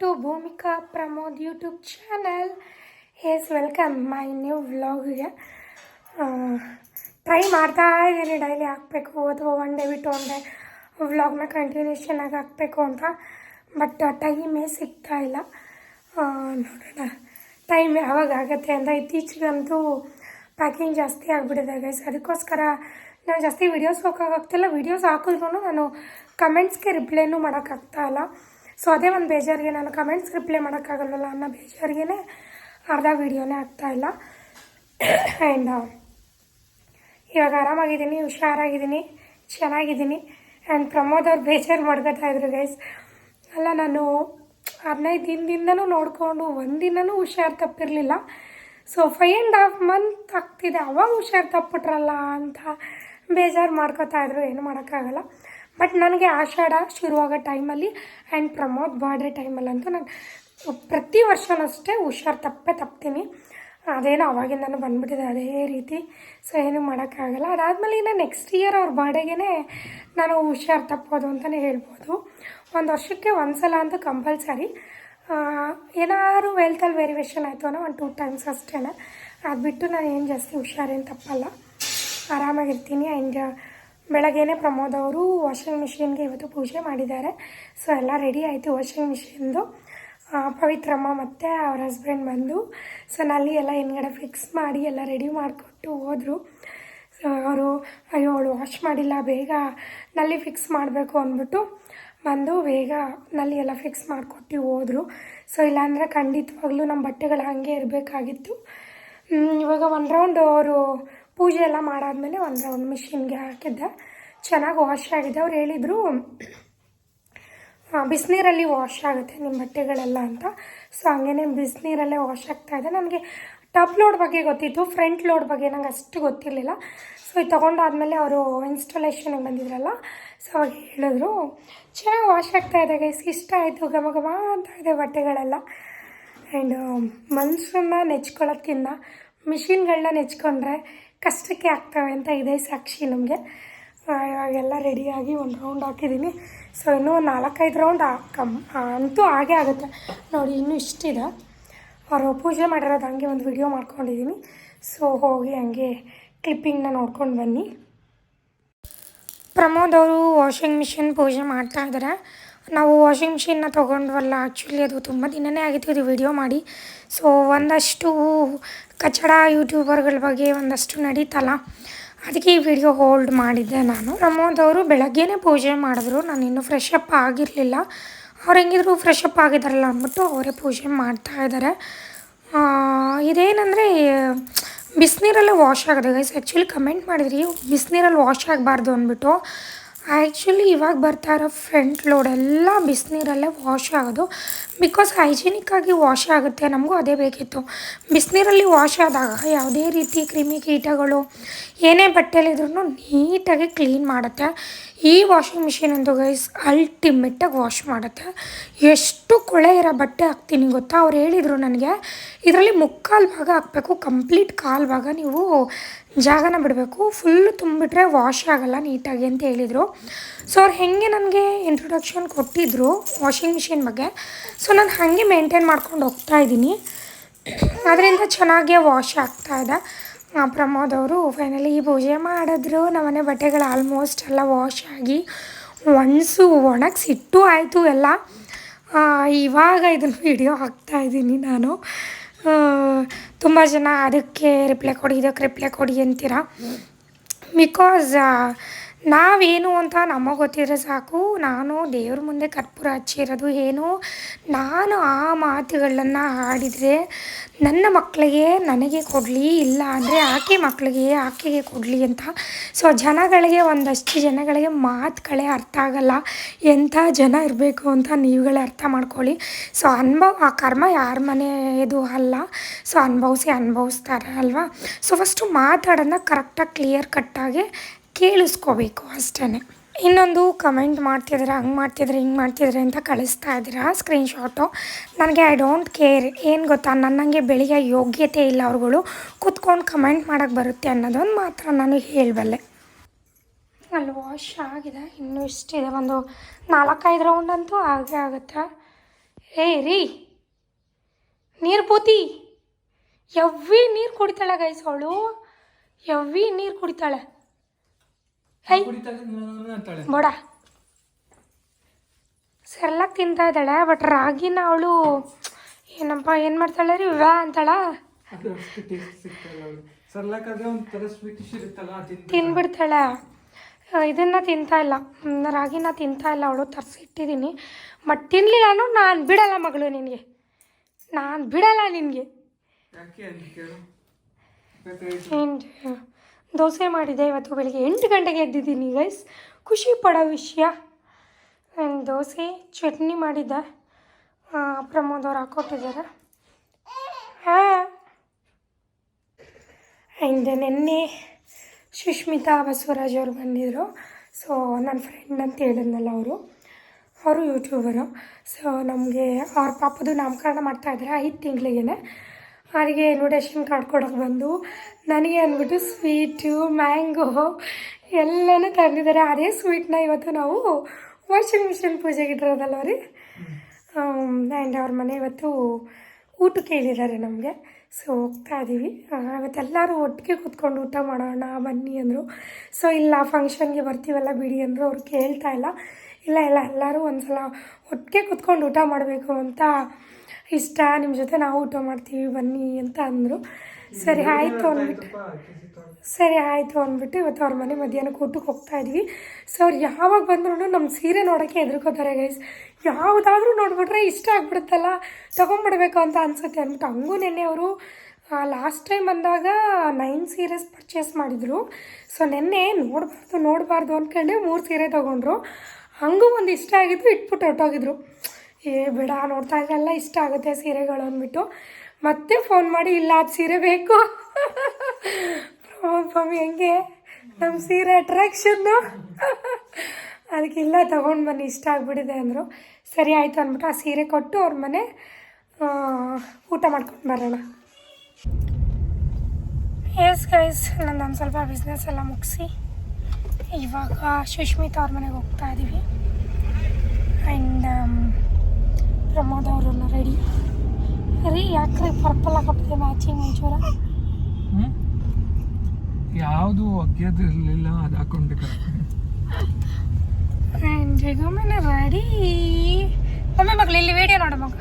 To Bhoomika Pramod YouTube channel S welcome my new ವ್ಲಾಗ್ಗೆ try ಮಾಡ್ತಾ ಇದ್ದೀನಿ. Daily ಹಾಕಬೇಕು ಅಥವಾ ಒನ್ ಡೇ ಬಿಟ್ಟು ಒನ್ ಡೇ ವ್ಲಾಗ್ನ ಕಂಟಿನ್ಯೂಷನ್ ಆಗಿ ಹಾಕಬೇಕು ಅಂತ. ಬಟ್ ಟೈಮೇ ಸಿಗ್ತಾ ಇಲ್ಲ. ನೋಡೋಣ. ಟೈಮ್ ಯಾವಾಗ ಆಗುತ್ತೆ ಅಂತ. ಇತ್ತೀಚೆಗಂತೂ ಪ್ಯಾಕಿಂಗ್ ಜಾಸ್ತಿ ಆಗಿಬಿಟ್ಟಿದೆ ಗೈಸ್ ಅದಕ್ಕೋಸ್ಕರ ನಾನು ಜಾಸ್ತಿ ವೀಡಿಯೋಸ್ ಹಾಕೋಕ್ಕಾಗ್ತಿಲ್ಲ ವೀಡಿಯೋಸ್ ಹಾಕಿದ್ರು ನಾನು ಕಮೆಂಟ್ಸ್ಗೆ ರಿಪ್ಲೈನೂ ಮಾಡೋಕ್ಕಾಗ್ತಾ ಇಲ್ಲ. ಸೊ ಅದೇ ಒಂದು ಬೇಜಾರಿಗೆ ನಾನು ಕಮೆಂಟ್ಸ್ ರಿಪ್ಲೈ ಮಾಡೋಕ್ಕಾಗಲ್ವಲ್ಲ ಅನ್ನೋ ಬೇಜಾರಿಗೆ ಅರ್ಧ ವೀಡಿಯೋನೇ ಆಗ್ತಾ ಇಲ್ಲ. ಆ್ಯಂಡ್ ಇವಾಗ ಆರಾಮಾಗಿದ್ದೀನಿ, ಹುಷಾರಾಗಿದ್ದೀನಿ, ಚೆನ್ನಾಗಿದ್ದೀನಿ. ಆ್ಯಂಡ್ ಪ್ರಮೋದ್ ಅವ್ರು ಬೇಜಾರು ಮಾಡ್ಕೋತಾ ಇದ್ರು ಗೈಸ್ ಅಲ್ಲ, ನಾನು ಹದಿನೈದು ದಿನದಿಂದನೂ ನೋಡಿಕೊಂಡು ಒಂದಿನೂ ಹುಷಾರು ತಪ್ಪಿರಲಿಲ್ಲ. So five and half month ಆಗ್ತಿದೆ. ಅವಾಗ ಹುಷಾರು ತಪ್ಪಿಟ್ರಲ್ಲ ಅಂತ ಬೇಜಾರು ಮಾಡ್ಕೋತಾ ಇದ್ರು. ಏನು ಮಾಡೋಕ್ಕಾಗಲ್ಲ. ಬಟ್ ನನಗೆ ಆಷಾಢ ಶುರುವಾಗೋ ಟೈಮಲ್ಲಿ ಆ್ಯಂಡ್ ಪ್ರಮೋದ್ ಬರ್ಡೇ ಟೈಮಲ್ಲಂತೂ ನಾನು ಪ್ರತಿ ವರ್ಷನಷ್ಟೇ ಹುಷಾರು ತಪ್ಪೇ ತಪ್ತೀನಿ. ಅದೇನೋ ಅವಾಗಿಂದನೂ ಬಂದುಬಿಟ್ಟಿದೆ, ಅದೇ ರೀತಿ ಸೊ ಏನು ಮಾಡೋಕ್ಕಾಗಲ್ಲ. ಅದಾದಮೇಲೆ ಇನ್ನು ನೆಕ್ಸ್ಟ್ ಇಯರ್ ಅವ್ರ ಬರ್ಡೇಗೆ ನಾನು ಹುಷಾರು ತಪ್ಪೋದು ಅಂತಲೇ ಹೇಳ್ಬೋದು. ಒಂದು ವರ್ಷಕ್ಕೆ ಒಂದು ಸಲ ಅಂತೂ ಕಂಪಲ್ಸರಿ ಏನಾದರೂ ವೆಲ್ತಲ್ಲಿ ವೇರಿಯೇಷನ್ ಆಯಿತು ಅನ್ನೋ ಒಂದು ಟೂ ಟೈಮ್ಸ್ ಅಷ್ಟೇ ಅದು ಬಿಟ್ಟು ನಾನು ಏನು ಜಾಸ್ತಿ ಹುಷಾರೇನು ತಪ್ಪಲ್ಲ. ಆರಾಮಾಗಿರ್ತೀನಿ ಆ್ಯಂಡ್ ಬೆಳಗ್ಗೆನೇ ಪ್ರಮೋದ್ ಅವರು ವಾಷಿಂಗ್ ಮಿಷಿನ್ಗೆ ಇವತ್ತು ಪೂಜೆ ಮಾಡಿದ್ದಾರೆ. ಸೊ, ಎಲ್ಲ ರೆಡಿ ಆಯಿತು ವಾಷಿಂಗ್ ಮಿಷಿನ್ದು. ಪವಿತ್ರಮ್ಮ ಮತ್ತು ಅವ್ರ ಹಸ್ಬೆಂಡ್ ಬಂದು, ಸೊ, ನಲ್ಲಿ ಎಲ್ಲ ಹಿಂದ್ಗಡೆ ಫಿಕ್ಸ್ ಮಾಡಿ ಎಲ್ಲ ರೆಡಿ ಮಾಡಿಕೊಟ್ಟು ಹೋದರು. ಸೊ, ಅವರು, ಅಯ್ಯೋ, ಅವಳು ವಾಶ್ ಮಾಡಿಲ್ಲ, ಬೇಗ ನಲ್ಲಿ ಫಿಕ್ಸ್ ಮಾಡಬೇಕು ಅಂದ್ಬಿಟ್ಟು ಬಂದು ಬೇಗ ನಲ್ಲಿ ಎಲ್ಲ ಫಿಕ್ಸ್ ಮಾಡಿಕೊಟ್ಟು ಹೋದರು. ಸೊ, ಇಲ್ಲಾಂದರೆ ಖಂಡಿತವಾಗ್ಲೂ ನಮ್ಮ ಬಟ್ಟೆಗಳು ಹಾಗೆ ಇರಬೇಕಾಗಿತ್ತು. ಇವಾಗ ಒನ್ ರೌಂಡ್ ಅವರು ಪೂಜೆ ಎಲ್ಲ ಮಾಡಾದ್ಮೇಲೆ ಒಂದು ರೌಂಡ್ ಮಿಷಿನ್ಗೆ ಹಾಕಿದ್ದೆ. ಚೆನ್ನಾಗಿ ವಾಶ್ ಆಗಿದೆ. ಅವ್ರು ಹೇಳಿದರು ಬಿಸಿನೀರಲ್ಲಿ ವಾಶ್ ಆಗುತ್ತೆ ನಿಮ್ಮ ಬಟ್ಟೆಗಳೆಲ್ಲ ಅಂತ. ಸೊ ಹಂಗೇನೆ ಬಿಸಿನೀರಲ್ಲೇ ವಾಶ್ ಆಗ್ತಾ ಇದೆ. ನನಗೆ ಟಾಪ್ ಲೋಡ್ ಬಗ್ಗೆ ಗೊತ್ತಿತ್ತು ಫ್ರಂಟ್ ಲೋಡ್ ಬಗ್ಗೆ ನಂಗೆ ಅಷ್ಟು ಗೊತ್ತಿರಲಿಲ್ಲ. ಸೊ ಇದು ತೊಗೊಂಡಾದ್ಮೇಲೆ ಅವರು ಇನ್ಸ್ಟಾಲೇಷನಿಗೆ ಬಂದಿದ್ರಲ್ಲ ಸೊ ಅವಾಗ ಹೇಳಿದ್ರು, ಚೆನ್ನಾಗಿ ವಾಶ್ ಆಗ್ತಾ ಇದೆ ಗೈಸ್ ಇಷ್ಟ ಆಯಿತು, ಘಮ ಅಂತ ಇದೆ ಬಟ್ಟೆಗಳೆಲ್ಲ. ಆ್ಯಂಡ್ ಮನುಷ್ಯರನ್ನ ನೆಚ್ಕೊಳ್ಳೋದ್ಕಿಂತ ಮಿಷಿನ್ಗಳನ್ನ ನೆಚ್ಕೊಂಡ್ರೆ ಕಷ್ಟಕ್ಕೆ ಆಗ್ತವೆ ಅಂತ ಇದೆ ಸಾಕ್ಷಿ ನಮಗೆ. ಇವಾಗೆಲ್ಲ ರೆಡಿಯಾಗಿ ಒಂದು ರೌಂಡ್ ಹಾಕಿದ್ದೀನಿ. ಸೊ ಇನ್ನೂ ಒಂದು ನಾಲ್ಕೈದು ರೌಂಡ್ ಕಮ್ ಅಂತೂ ಹಾಗೆ ಆಗುತ್ತೆ. ನೋಡಿ, ಇನ್ನೂ ಇಷ್ಟಿದೆ. ಅವರು ಪೂಜೆ ಮಾಡಿರೋದು ಹಂಗೆ ಒಂದು ವಿಡಿಯೋ ಮಾಡ್ಕೊಂಡಿದ್ದೀನಿ ಸೊ ಹೋಗಿ ಹಂಗೆ ಕ್ಲಿಪ್ಪಿಂಗ್ನ ನೋಡ್ಕೊಂಡು ಬನ್ನಿ. ಪ್ರಮೋದ್ ಅವರು ವಾಷಿಂಗ್ ಮಿಷಿನ್ ಪೂಜೆ ಮಾಡ್ತಾ ಇದ್ದಾರೆ ನಾವು ವಾಷಿಂಗ್ ಮಿಷಿನ್ನ ತೊಗೊಂಡ್ವಲ್ಲ ಆ್ಯಕ್ಚುಲಿ ಅದು ತುಂಬ ದಿನನೇ ಆಗಿತ್ತು ಇದು ವಿಡಿಯೋ ಮಾಡಿ. ಸೊ ಒಂದಷ್ಟು ಕಚಡ ಯೂಟ್ಯೂಬರ್ಗಳ ಬಗ್ಗೆ ಒಂದಷ್ಟು ನಡೀತಲ್ಲ, ಅದಕ್ಕೆ ಈ ವಿಡಿಯೋ ಹೋಲ್ಡ್ ಮಾಡಿದ್ದೆ ನಾನು. ಪ್ರಮೋದ್ ಅವರು ಬೆಳಗ್ಗೆನೇ ಪೂಜೆ ಮಾಡಿದ್ರು, ನಾನು ಇನ್ನೂ ಫ್ರೆಶ್ ಅಪ್ ಆಗಿರಲಿಲ್ಲ. ಅವ್ರು ಹೆಂಗಿದ್ರು ಫ್ರೆಶ್ ಅಪ್ ಆಗಿದ್ದಾರಲ್ಲ ಅಂದ್ಬಿಟ್ಟು ಅವರೇ ಪೂಜೆ ಮಾಡ್ತಾ ಇದ್ದಾರೆ ಇದೇನಂದರೆ, ಬಿಸಿನೀರಲ್ಲೇ ವಾಶ್ ಆಗೋದು ಗೈಸ್ ಆ್ಯಕ್ಚುಲಿ ಕಮೆಂಟ್ ಮಾಡಿದ್ರಿ, ಬಿಸಿನೀರಲ್ಲಿ ವಾಶ್ ಆಗಬಾರ್ದು ಅಂದ್ಬಿಟ್ಟು. ಆ್ಯಕ್ಚುಲಿ ಇವಾಗ ಬರ್ತಾ ಇರೋ ಫ್ರಂಟ್ ಲೋಡ್ ಎಲ್ಲ ಬಿಸಿನೀರಲ್ಲೇ ವಾಶ್ ಆಗೋದು. ಬಿಕಾಸ್ ಹೈಜಿನಿಕ್ಕಾಗಿ ವಾಶ್ ಆಗುತ್ತೆ, ನಮಗೂ ಅದೇ ಬೇಕಿತ್ತು. ಬಿಸಿನೀರಲ್ಲಿ ವಾಶ್ ಆದಾಗ ಯಾವುದೇ ರೀತಿ ಕ್ರಿಮಿ ಕೀಟಗಳು, ಏನೇ ಬಟ್ಟೆಲಿದ್ರೂ ನೀಟಾಗಿ ಕ್ಲೀನ್ ಮಾಡುತ್ತೆ. ಈ ವಾಷಿಂಗ್ ಮಿಷಿನ್ ಅಂತೂ ಗೈಸ್ ಅಲ್ಟಿಮೇಟಾಗಿ ವಾಶ್ ಮಾಡುತ್ತೆ. ಎಷ್ಟು ಕೊಳೆ ಇರೋ ಬಟ್ಟೆ ಹಾಕ್ತೀನಿ ಗೊತ್ತಾ? ಅವ್ರು ಹೇಳಿದರು ನನಗೆ ಇದರಲ್ಲಿ ಮುಕ್ಕಾಲು ಭಾಗ ಹಾಕಬೇಕು ಕಂಪ್ಲೀಟ್ ಕಾಲು ಭಾಗ ನೀವು ಜಾಗನ ಬಿಡಬೇಕು ಫುಲ್ಲು ತುಂಬಿಟ್ರೆ ವಾಶ್ ಆಗಲ್ಲ ನೀಟಾಗಿ ಅಂತ ಹೇಳಿದರು. ಸೊ ಅವ್ರು ಹೇಗೆ ನನಗೆ ಇಂಟ್ರೊಡಕ್ಷನ್ ಕೊಟ್ಟಿದ್ದರು ವಾಷಿಂಗ್ ಮಿಷಿನ್ ಬಗ್ಗೆ ಸೊ ನಾನು ಹಾಗೆ ಮೇಂಟೈನ್ ಮಾಡ್ಕೊಂಡು ಹೋಗ್ತಾ ಇದ್ದೀನಿ. ಅದರಿಂದ ಚೆನ್ನಾಗೇ ವಾಶ್ ಆಗ್ತಾ ಇದೆ. ಆ, ಪ್ರಮೋದ್ ಅವರು ಫೈನಲಿ ಈ ಪೂಜೆ ಮಾಡಿದ್ರು. ನಮ್ಮನೆ ಬಟ್ಟೆಗಳು ಆಲ್ಮೋಸ್ಟ್ ಎಲ್ಲ ವಾಶ್ ಆಗಿ ಒಣಸು ಒಣಗಿಸಿಟ್ಟು ಆಯಿತು ಎಲ್ಲ. ಇವಾಗ ಇದನ್ನು ವಿಡಿಯೋ ಹಾಕ್ತಾ ಇದ್ದೀನಿ ನಾನು. ತುಂಬ ಜನ ಅದಕ್ಕೆ ರಿಪ್ಲೈ ಕೊಡಿ, ಇದಕ್ಕೆ ರಿಪ್ಲೈ ಕೊಡಿ ಅಂತೀರ? ಬಿಕಾಸ್ ನಾವೇನು ಅಂತ ನಮಗೆ ಗೊತ್ತಿದ್ರೆ ಸಾಕು. ನಾನು ದೇವ್ರ ಮುಂದೆ ಕರ್ಪೂರ ಹಚ್ಚಿರೋದು ಏನು? ನಾನು ಆ ಮಾತುಗಳನ್ನು ಹಾಡಿದರೆ ನನ್ನ ಮಕ್ಕಳಿಗೆ ನನಗೆ ಕೊಡಲಿ, ಇಲ್ಲ ಅಂದರೆ ಆಕೆ ಮಕ್ಕಳಿಗೆ ಆಕೆಗೆ ಕೊಡಲಿ ಅಂತ ಸೊ ಜನಗಳಿಗೆ ಒಂದಷ್ಟು ಜನಗಳಿಗೆ ಮಾತುಗಳೇ ಅರ್ಥ ಆಗಲ್ಲ. ಎಂಥ ಜನ ಇರಬೇಕು ಅಂತ ನೀವುಗಳೇ ಅರ್ಥ ಮಾಡ್ಕೊಳ್ಳಿ. ಸೊ, ಅನುಭವ, ಆ ಕರ್ಮ ಯಾರ ಮನೆಯದು ಅಲ್ಲ. ಸೊ, ಅನುಭವಿಸಿ, ಅನುಭವಿಸ್ತಾರೆ ಅಲ್ವಾ? ಸೊ ಫಸ್ಟು ಮಾತಾಡೋದನ್ನ ಕರೆಕ್ಟಾಗಿ ಕ್ಲಿಯರ್ ಕಟ್ಟಾಗಿ ಕೇಳಿಸ್ಕೋಬೇಕು ಅಷ್ಟೇ ಇನ್ನೊಂದು ಕಮೆಂಟ್ ಮಾಡ್ತಿದ್ರೆ ಹಂಗೆ ಮಾಡ್ತಿದ್ರೆ ಹಿಂಗೆ ಮಾಡ್ತಿದ್ರೆ ಅಂತ ಕಳಿಸ್ತಾ ಇದ್ದೀರಾ ಸ್ಕ್ರೀನ್ಶಾಟು ನನಗೆ ಐ ಡೋಂಟ್ ಕೇರ್ ಏನು ಗೊತ್ತಾ ನನ್ನಂಗೆ ಬೆಳಿಗ್ಗೆ ಯೋಗ್ಯತೆ ಇಲ್ಲ ಅವ್ರುಗಳು. ಕೂತ್ಕೊಂಡು ಕಮೆಂಟ್ ಮಾಡೋಕ್ಕೆ ಬರುತ್ತೆ ಅನ್ನೋದೊಂದು ಮಾತ್ರ ನಾನು ಹೇಳಬಲ್ಲೆ. ಅಲ್ಲಿ ವಾಶ್ ಆಗಿದೆ, ಇನ್ನೂ ಇಷ್ಟಿದೆ. ಒಂದು ನಾಲ್ಕೈದು ರೌಂಡ್ ಅಂತೂ ಆಗೇ ಆಗುತ್ತೆ. ಏ, ರೀ! ನೀರು ಪೂತಿ ಯವ್ವಿ ನೀರು ಕುಡಿತಾಳೆ ಗೈಸ್ ಅವಳು. ಯವ್ವಿ ನೀರು ಕುಡಿತಾಳೆ. ಹೈ. ಅಂತಾಳೆ ಬೋಡ ಸೆರ್ಲಾಕ್ ತಿಂತಾ ಇದ್ದಾಳೆ ಬಟ್ ರಾಗಿನ ಅವಳು ಏನಪ್ಪ ಏನು ಮಾಡ್ತಾಳೆ ರೀ? ವಿವಾಹ ಅಂತಾಳ? ತಿನ್ಬಿಡ್ತಾಳೆ. ಇದನ್ನ ತಿಂತಾ ಇಲ್ಲ. ರಾಗಿನ ತಿಂತಾ ಇಲ್ಲ ಅವಳು ತರಿಸಿಟ್ಟಿದ್ದೀನಿ ಬಟ್ ತಿನ್ನಲಿಲ್ಲ ಅನ್ನೋ ನಾನು ಬಿಡಲ್ಲ ಮಗಳು ನಿನಗೆ. ನಾನು ಬಿಡಲ್ಲ ನಿನಗೆ. ದೋಸೆ ಮಾಡಿದೆ. ಇವತ್ತು ಬೆಳಿಗ್ಗೆ ಎಂಟು ಗಂಟೆಗೆ ಎದ್ದಿದ್ದೀನಿ ಗೈಸ್ ಖುಷಿ ಪಡೋ ವಿಷಯ. And ದೋಸೆ, ಚಟ್ನಿ ಮಾಡಿದ್ದೆ. ಪ್ರಮೋದ್ ಅವ್ರು ಹಾಕ್ಕೊಟ್ಟಿದ್ದಾರೆ ಹಾಂ ಆ್ಯಂಡ್ ನಿನ್ನೆ ಸುಷ್ಮಿತಾ ಬಸವರಾಜ್ ಅವರು ಬಂದಿದ್ದರು ಸೊ ನನ್ನ ಫ್ರೆಂಡ್ ಅಂತ ಹೇಳಿದ್ನಲ್ಲ ಅವರು. ಅವರು ಯೂಟ್ಯೂಬರು ಸೊ ನಮಗೆ ಅವ್ರ ಪಾಪದು ನಾಮಕರಣ ಮಾಡ್ತಾಯಿದ್ದಾರೆ ಐದು ತಿಂಗಳಿಗೇನೆ. ಅವರಿಗೆ ಇನ್ವಿಟೇಷನ್ ಕಾರ್ಡ್ ಕೊಡೋಕೆ ಬಂದು ನನಗೆ ಅಂದ್ಬಿಟ್ಟು ಸ್ವೀಟು ಮ್ಯಾಂಗೋ ಎಲ್ಲನೂ ತಂದಿದ್ದಾರೆ. ಅದೇ ಸ್ವೀಟ್ನ ಇವತ್ತು ನಾವು ವಾಷಿಂಗ್ ಮಿಷಿನ್ ಪೂಜೆಗೆ ಇಟ್ಟಿರೋದಲ್ವ ರೀ? ಆ್ಯಂಡ್ ಅವ್ರ ಮನೆ ಇವತ್ತು ಊಟ ಕೇಳಿದ್ದಾರೆ ನಮಗೆ. ಸೊ ಹೋಗ್ತಾ ಇದ್ದೀವಿ ಇವತ್ತೆಲ್ಲರೂ ಒಟ್ಟಿಗೆ ಕೂತ್ಕೊಂಡು ಊಟ ಮಾಡೋಣ, ಬನ್ನಿ ಅಂದರು. ಸೊ ಇಲ್ಲ ಫಂಕ್ಷನ್ಗೆ ಬರ್ತೀವಲ್ಲ ಬಿಡಿ ಅಂದರು, ಅವ್ರು ಕೇಳ್ತಾ ಇಲ್ಲ. ಇಲ್ಲ ಇಲ್ಲ, ಎಲ್ಲರೂ ಒಂದ್ಸಲ ಒಟ್ಟಿಗೆ ಕೂತ್ಕೊಂಡು ಊಟ ಮಾಡಬೇಕು ಅಂತ ಇಷ್ಟ ನಿಮ್ಮ ಜೊತೆ ನಾವು ಊಟ ಮಾಡ್ತೀವಿ ಬನ್ನಿ ಅಂತ ಅಂದರು. ಸರಿ ಆಯಿತು ಅಂದ್ಬಿಟ್ಟು. ಸರಿ ಆಯಿತು ಅಂದ್ಬಿಟ್ಟು ಇವತ್ತು ಅವ್ರ ಮನೆ ಮಧ್ಯಾಹ್ನಕ್ಕೆ ಊಟಕ್ಕೆ ಹೋಗ್ತಾ ಇದ್ವಿ. ಸೊ ಅವ್ರು ಯಾವಾಗ ಬಂದ್ರೂ ನಮ್ಮ ಸೀರೆ ನೋಡೋಕ್ಕೆ ಹೆದರ್ಕೋತಾರೆ ಗೈಸ್ ಯಾವುದಾದ್ರೂ ನೋಡ್ಬಿಟ್ರೆ ಇಷ್ಟ ಆಗ್ಬಿಡುತ್ತಲ್ಲ ತೊಗೊಂಬಿಡ್ಬೇಕು ಅಂತ ಅನ್ಸುತ್ತೆ ಅಂದ್ಬಿಟ್ಟು ಹಂಗೂ ನೆನ್ನೆ ಅವರು ಲಾಸ್ಟ್ ಟೈಮ್ ಬಂದಾಗ ನೈನ್ ಸೀರೆಸ್ ಪರ್ಚೇಸ್ ಮಾಡಿದರು. ಸೊ ನೆನ್ನೆ ನೋಡಬಾರ್ದು ನೋಡಬಾರ್ದು ಅಂದ್ಕೊಂಡೆ ಮೂರು ಸೀರೆ ತೊಗೊಂಡ್ರು. ಹಂಗೂ ಒಂದು ಇಷ್ಟ ಆಗಿದ್ದು ಇಟ್ಬಿಟ್ಟು ಹೊರ್ಟೋಗಿದ್ರು. ಏ, ಬೇಡ, ನೋಡ್ತಾ ಇದ್ರೆಲ್ಲ ಇಷ್ಟ ಆಗುತ್ತೆ ಸೀರೆಗಳು ಅಂದ್ಬಿಟ್ಟು. ಮತ್ತೆ ಫೋನ್ ಮಾಡಿ, ಇಲ್ಲ, ಅದು ಸೀರೆ ಬೇಕು. ಹೆಂಗೆ? ನಮ್ಮ ಸೀರೆ ಅಟ್ರಾಕ್ಷನ್ನು ಅದಕ್ಕೆಲ್ಲ ತೊಗೊಂಡು ಬನ್ನಿ, ಇಷ್ಟ ಆಗಿಬಿಟ್ಟಿದೆ ಅಂದರು. ಸರಿ, ಆಯಿತು ಅಂದ್ಬಿಟ್ಟು ಆ ಸೀರೆ ಕೊಟ್ಟು ಅವ್ರ ಮನೆ ಊಟ ಮಾಡ್ಕೊಂಡು ಬರೋಣ. ಎಸ್ ಗೈಸ್ ಒಂದು ಸ್ವಲ್ಪ ಬಿಸ್ನೆಸ್ ಎಲ್ಲ ಮುಗಿಸಿ. ಇವಾಗ ಸುಶ್ಮಿತಾ ಅವ್ರ ಮನೆಗೆ ಹೋಗ್ತಾ ಇದ್ದೀವಿ ಆ್ಯಂಡ್ ಪ್ರಮೋದ್ ಅವರು ರೆಡಿ ರೀ ಯಾಕ್ರಿ ಪರ್ಪಲ್ ಹಾಕೊಟ್ಟಿದೆ ಮ್ಯಾಚಿಂಗ್ ಒಂಚೂರ? ಯಾವುದು ಒಗ್ಯೋದು ಇರಲಿಲ್ಲ ಅದು ಹಾಕೊಂಡ್ಬೇಕಾರೆ ಆ್ಯಂಡ್ ಜಗಮನ ರೆಡಿ ಒಮ್ಮೆ ಮಗಳು ಇಲ್ಲಿ ವಿಡಿಯೋ ನೋಡು ಮಗ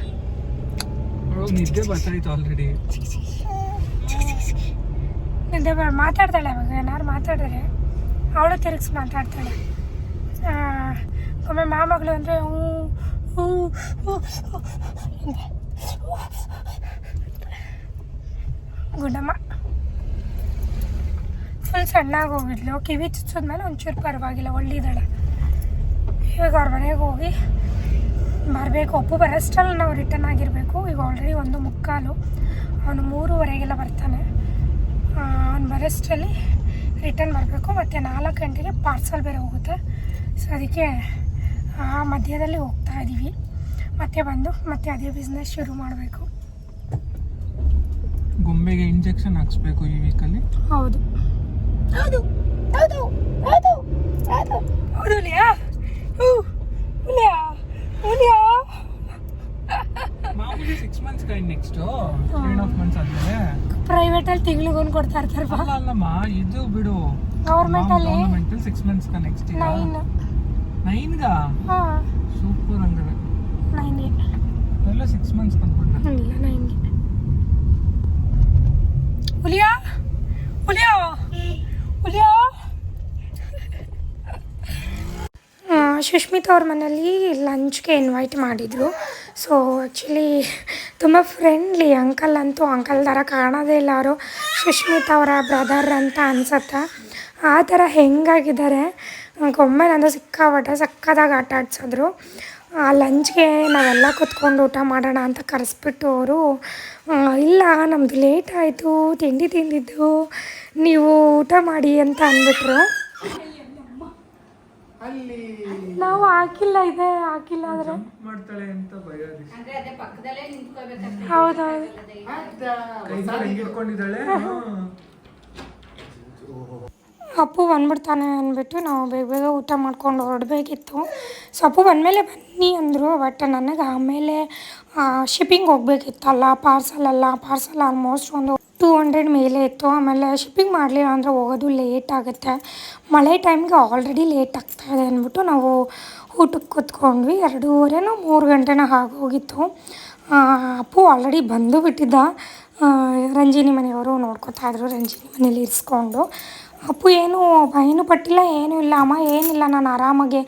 ನಿದ್ದೆ ಬರ್ತಾಯಿತ್ತು ಆಲ್ರೆಡಿ ನಿದ್ದೆ ಬೇಡ ಮಾತಾಡ್ತಾಳೆ ಅವಾಗ ಏನಾರು ಮಾತಾಡಿದ್ರೆ ಅವಳು ತಿರುಗಿಸಿ ಮಾತಾಡ್ತಾಳೆ. ಒಮ್ಮೆ ಮಾಮಗಳು ಅಂದರೆ ಹ್ಞೂ. ಗುಂಡಮ್ಮ ಫುಲ್ ಸಣ್ಣಾಗಿ ಹೋಗಿದ್ಲು. ಕಿವಿ ಚುಚ್ಚಿದ್ಮೇಲೆ ಒಂಚೂರು ಪರವಾಗಿಲ್ಲ ಒಳ್ಳಿದ್ದಾಳೆ ಇವಾಗ ಅವ್ರ ಮನೆಗೆ ಹೋಗಿ ಬರಬೇಕು. ಒಪ್ಪು ಬರೋಷ್ಟರಲ್ಲಿ ನಾವು ರಿಟರ್ನ್ ಆಗಿರಬೇಕು. ಈಗ ಆಲ್ರೆಡಿ ಒಂದು ಮುಕ್ಕಾಲು. ಅವನು ಮೂರುವರೆಗೆಲ್ಲ ಬರ್ತಾನೆ. ಅವ್ನು ಬರೋಷ್ಟರಲ್ಲಿ ರಿಟರ್ನ್ ಬರಬೇಕು. ಮತ್ತು ನಾಲ್ಕು ಗಂಟೆಗೆ ಪಾರ್ಸಲ್ ಬೇರೆ ಹೋಗುತ್ತೆ. ಸೊ ಅದಕ್ಕೆ ಆ ಮಧ್ಯದಲ್ಲಿ ಹೋಗ್ತಾ ಇದ್ದೀವಿ ಮತ್ತೆ ಬಂದು ಮತ್ತೆ ಅದೇ ಬಿಸ್ನೆಸ್ ಶುರು ಮಾಡಬೇಕು. ಗೊಂಬೆಗೆ ಇಂಜೆಕ್ಷನ್ ಹಾಕಿಸ್ಬೇಕು ಈ ವೀಕಲ್ಲಿ ಹೌದು. ಹೌದು. ಹೌದು. ಹೌದು. ಹೌದು. ಹೌದು ಲಿಯಾ ಹೂ. ಲಿಯಾ ಲಿಯಾ ಮಾಮೂಲಿ ಸಿಕ್ಸ್ ಮಂತ್ಸ್ ಕೈ ನೆಕ್ಸ್ಟ್ ತ್ರೀ ಆಫ್ ಮಂತ್ಸ್ ಆದ್ಮೇಲೆ? ಪ್ರೈವೇಟಲ್ಲಿ ತಿಂಗ್ಳಿಗೊಂದು ಕೊಡ್ತಾ ಇರ್ತಾರಪ್ಪ ಅಲ್ಲ ಅಲ್ಲಮ್ಮ ಇದು ಬಿಡು. ಗೌರ್ಮೆಂಟಲ್ಲಿ ಅಲ್ಲಿ ಸಿಕ್ಸ್ ಮಂತ್ಸ್ ಕ ನೆಕ್ಸ್ಟ್ ನೈನ್ ನೈನ್ಗ? ಸೂಪರ್ ಹಂಗಾರೆ ನೈನ್ಗೆ. ಎಲ್ಲ ಸಿಕ್ಸ್ ಮಂತ್ಸ್ ಇಲ್ಲ ನೈನ್ಗೆ. ಹುಲಿಯಾ? ಹುಲಿಯಾ? ಹುಲಿಯಾ? ಸುಷ್ಮಿತಾ ಅವ್ರ ಮನೇಲಿ ಲಂಚ್ಗೆ ಇನ್ವೈಟ್ ಮಾಡಿದರು. ಸೊ ಆ್ಯಕ್ಚುಲಿ ತುಂಬ ಫ್ರೆಂಡ್ಲಿ ಅಂಕಲ್ ಅಂತೂ ಅಂಕಲ್ ಥರ ಕಾಣೋದೇ ಇಲ್ಲ ಅವರು. ಸುಷ್ಮಿತಾ ಅವರ ಬ್ರದರ್ ಅಂತ ಅನ್ಸತ್ತೆ. ಆ ಥರ ಹೆಂಗಾಗಿದ್ದಾರೆ? ಒಮ್ಮೆ ನಂದು ಸಿಕ್ಕಾಪಟ್ಟೆ ಸಕ್ಕದಾಗಿ ಆಟ ಆಡ್ಸಿದ್ರು. ಆ ಲಂಚ್ಗೆ ನಾವೆಲ್ಲ ಕುತ್ಕೊಂಡು ಊಟ ಮಾಡೋಣ ಅಂತ ಕರೆಸ್ಬಿಟ್ಟು ಅವರು ಇಲ್ಲ ನಮ್ಮದು ಲೇಟ್ ಆಯಿತು ತಿಂಡಿ ತಿಂದಿದ್ದು ನೀವು ಊಟ ಮಾಡಿ ಅಂತ ಅಂದ್ಬಿಟ್ರು. ಅಲ್ಲಿ ನಾವು ಹಾಕಿಲ್ಲ ಇದೆ ಹಾಕಿಲ್ಲ ಆದ್ರೆ. ಮಾಡ್ತಾಳೆ ಅಂತ ಭಯ ಹೌದೌದು. ಅಪ್ಪು ಬಂದ್ಬಿಡ್ತಾನೆ ಅಂದ್ಬಿಟ್ಟು ನಾವು ಬೇಗ ಬೇಗ ಊಟ ಮಾಡ್ಕೊಂಡು ಹೊರಡಬೇಕಿತ್ತು. ಸೊ ಅಪ್ಪು ಬಂದಮೇಲೆ ಬನ್ನಿ ಅಂದರು ಬಟ್ ನನಗೆ ಆಮೇಲೆ ಶಿಪ್ಪಿಂಗ್ ಹೋಗ್ಬೇಕಿತ್ತಲ್ಲ ಪಾರ್ಸಲ್ ಅಲ್ಲ ಪಾರ್ಸಲ್ ಆಲ್ಮೋಸ್ಟ್ ಒಂದು ಟೂ ಹಂಡ್ರೆಡ್ ಮೇಲೆ ಇತ್ತು. ಆಮೇಲೆ ಶಿಪ್ಪಿಂಗ್ ಮಾಡಲಿಲ್ಲ ಅಂದರೆ ಹೋಗೋದು ಲೇಟ್ ಆಗುತ್ತೆ. ಮಳೆ ಟೈಮ್ಗೆ ಆಲ್ರೆಡಿ ಲೇಟ್ ಆಗ್ತಾಯಿದೆ ಅಂದ್ಬಿಟ್ಟು ನಾವು ಊಟಕ್ಕೆ ಕೂತ್ಕೊಂಡ್ವಿ. ಎರಡೂವರೆನೋ ಮೂರು ಗಂಟೆನ ಆಗೋಗಿತ್ತು ಅಪ್ಪು ಆಲ್ರೆಡಿ ಬಂದು ಬಿಟ್ಟಿದ್ದ. ರಂಜಿನಿ ಮನೆಯವರು ನೋಡ್ಕೋತಾ ರಂಜಿನಿ ಮನೇಲಿ ಇರಿಸ್ಕೊಂಡು. ಅಪ್ಪು, ಏನು ಭಯನೂ ಪಟ್ಟಿಲ್ಲ, ಏನೂ ಇಲ್ಲ, ಅಮ್ಮ, ಏನಿಲ್ಲ, ನಾನು ಆರಾಮಾಗೆ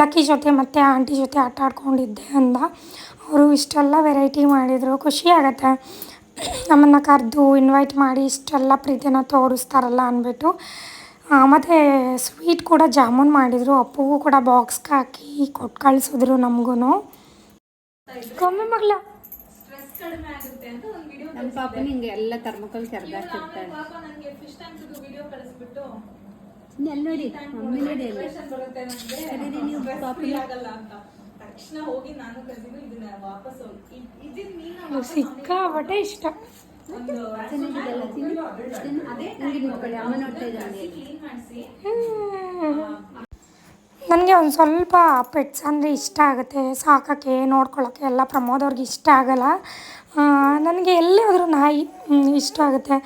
ಲಕ್ಕಿ ಜೊತೆ ಮತ್ತು ಆಂಟಿ ಜೊತೆ ಆಟ ಆಡ್ಕೊಂಡಿದ್ದೆ ಅಂದ. ಅವರು ಇಷ್ಟೆಲ್ಲ ವೆರೈಟಿ ಮಾಡಿದರು, ಖುಷಿ ಆಗತ್ತೆ. ನಮ್ಮನ್ನು ಕರೆದು ಇನ್ವೈಟ್ ಮಾಡಿ ಇಷ್ಟೆಲ್ಲ ಪ್ರೀತಿನ ತೋರಿಸ್ತಾರಲ್ಲ ಅಂದ್ಬಿಟ್ಟು ಮತ್ತು ಸ್ವೀಟ್ ಕೂಡ ಜಾಮೂನ್ ಮಾಡಿದರು, ಅಪ್ಪುಗೂ ಕೂಡ ಬಾಕ್ಸ್ಗೆ ಹಾಕಿ ಕೊಟ್ಟು ಕಳಿಸಿದ್ರು ನಮಗೂ ಕಮ್ಮಿ ಮಗಳ ನಮ್ಮ ಪಾಪ ನಿಂಗೆ ಎಲ್ಲ ವಿಡಿಯೋ ಕಳಿಸ್ಬಿಟ್ಟು ಅಲ್ಲಿ ನೋಡಿ? ಮಮ್ಮಿ ನೋಡಿ ಅಲ್ಲಿ ಕರೀರಿ ನೀವು ಪಾಪನ ಸಿಕ್ಕಾಪಟ್ಟೆ ಇಷ್ಟ. ಚೆನ್ನಾಗಿದೆಲ್ಲ ತಿನ್ನು ತಿನ್ನು ಹಿಂಗೆ ನಿಂತ್ಕೊಳ್ಳಿ ಅಮ್ಮ ನೋಡ್ತಾ ಇದ್ದಾಳೆ. ನನಗೆ ಒಂದು ಸ್ವಲ್ಪ ಪೆಟ್ಸ್ ಅಂದರೆ ಇಷ್ಟ ಆಗುತ್ತೆ. ಸಾಕೋಕ್ಕೆ ನೋಡ್ಕೊಳ್ಳೋಕ್ಕೆ ಎಲ್ಲ ಪ್ರಮೋದವ್ರಿಗೆ ಇಷ್ಟ ಆಗಲ್ಲ. ನನಗೆ ಎಲ್ಲೇ ಹೋದರೂ ನಾಯಿ ಇಷ್ಟ ಆಗುತ್ತೆ.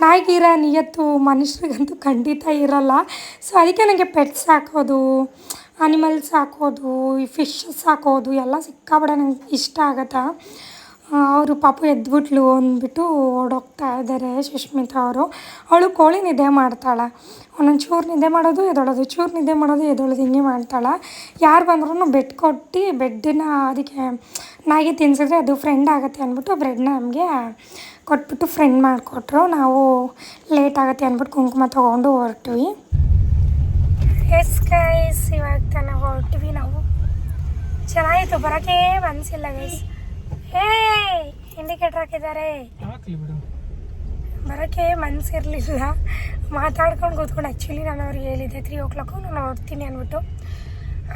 ನಾಯಿಗಿರೋ, ನಿಯತ್ತು, ಮನುಷ್ಯರಿಗಂತೂ ಖಂಡಿತ ಇರಲ್ಲ. ಸೊ ಅದಕ್ಕೆ ನನಗೆ ಪೆಟ್ಸ್ ಹಾಕೋದು ಅನಿಮಲ್ಸ್ ಹಾಕೋದು ಈ ಫಿಶ್ ಸಾಕೋದು, ಎಲ್ಲ ಸಿಕ್ಕಾಪಟ್ಟೆ ನಂಗೆ ಇಷ್ಟ ಆಗುತ್ತೆ? ಅವರು ಪಾಪು ಎದ್ಬಿಟ್ಲು ಅಂದ್ಬಿಟ್ಟು ಓಡೋಗ್ತಾ ಇದ್ದಾರೆ ಸುಷ್ಮಿತಾ ಅವರು. ಅವಳು ಕೋಳಿ ನಿದ್ದೆ ಮಾಡ್ತಾಳೆ. ಒಂದೊಂದು ಚೂರು ನಿದ್ದೆ ಮಾಡೋದು, ಎದೊಳೋದು. ಚೂರು ನಿದ್ದೆ ಮಾಡೋದು, ಎದೊಳೋದು ಹಿಂಗೆ ಮಾಡ್ತಾಳೆ. ಯಾರು ಬಂದ್ರೂ ಬೆಡ್ ಕೊಟ್ಟು ಬೆಡ್ಡನ್ನ ಅದಕ್ಕೆ ನಾಯಿಗೆ ತಿನ್ಸಿದ್ರೆ ಅದು ಫ್ರೆಂಡ್ ಆಗುತ್ತೆ ಅಂದ್ಬಿಟ್ಟು ಬ್ರೆಡ್ನ ನಮಗೆ ಕೊಟ್ಬಿಟ್ಟು ಫ್ರೆಂಡ್ ಮಾಡಿಕೊಟ್ರು. ನಾವು ಲೇಟ್ ಆಗುತ್ತೆ ಅಂದ್ಬಿಟ್ಟು ಕುಂಕುಮ ತೊಗೊಂಡು ಹೊರಟ್ವಿ. ಎಸ್ ಗೈಸ್ ಇವಾಗ ತಾನೆ ಹೊರಟ್ವಿ ನಾವು. ಚೆನ್ನಾಗಿತ್ತು ಬರೋಕ್ಕೆ ಮನಸ್ಸಿಲ್ಲ ಗೈಸ್ ಹೇ ಇಂಡಿಕೇಟರ್ ಹಾಕಿದ್ದಾರೆ. ಬರೋಕ್ಕೆ ಮನಸ್ಸಿರಲಿಲ್ಲ ಮಾತಾಡ್ಕೊಂಡು ಕೂತ್ಕೊಂಡು ಆ್ಯಕ್ಚುಲಿ ನಾನು ಅವ್ರಿಗೆ ಹೇಳಿದ್ದೆ ತ್ರೀ ಓ ಕ್ಲಾಕು ನಾನು ಹೊರಡ್ತೀನಿ ಅಂದ್ಬಿಟ್ಟು.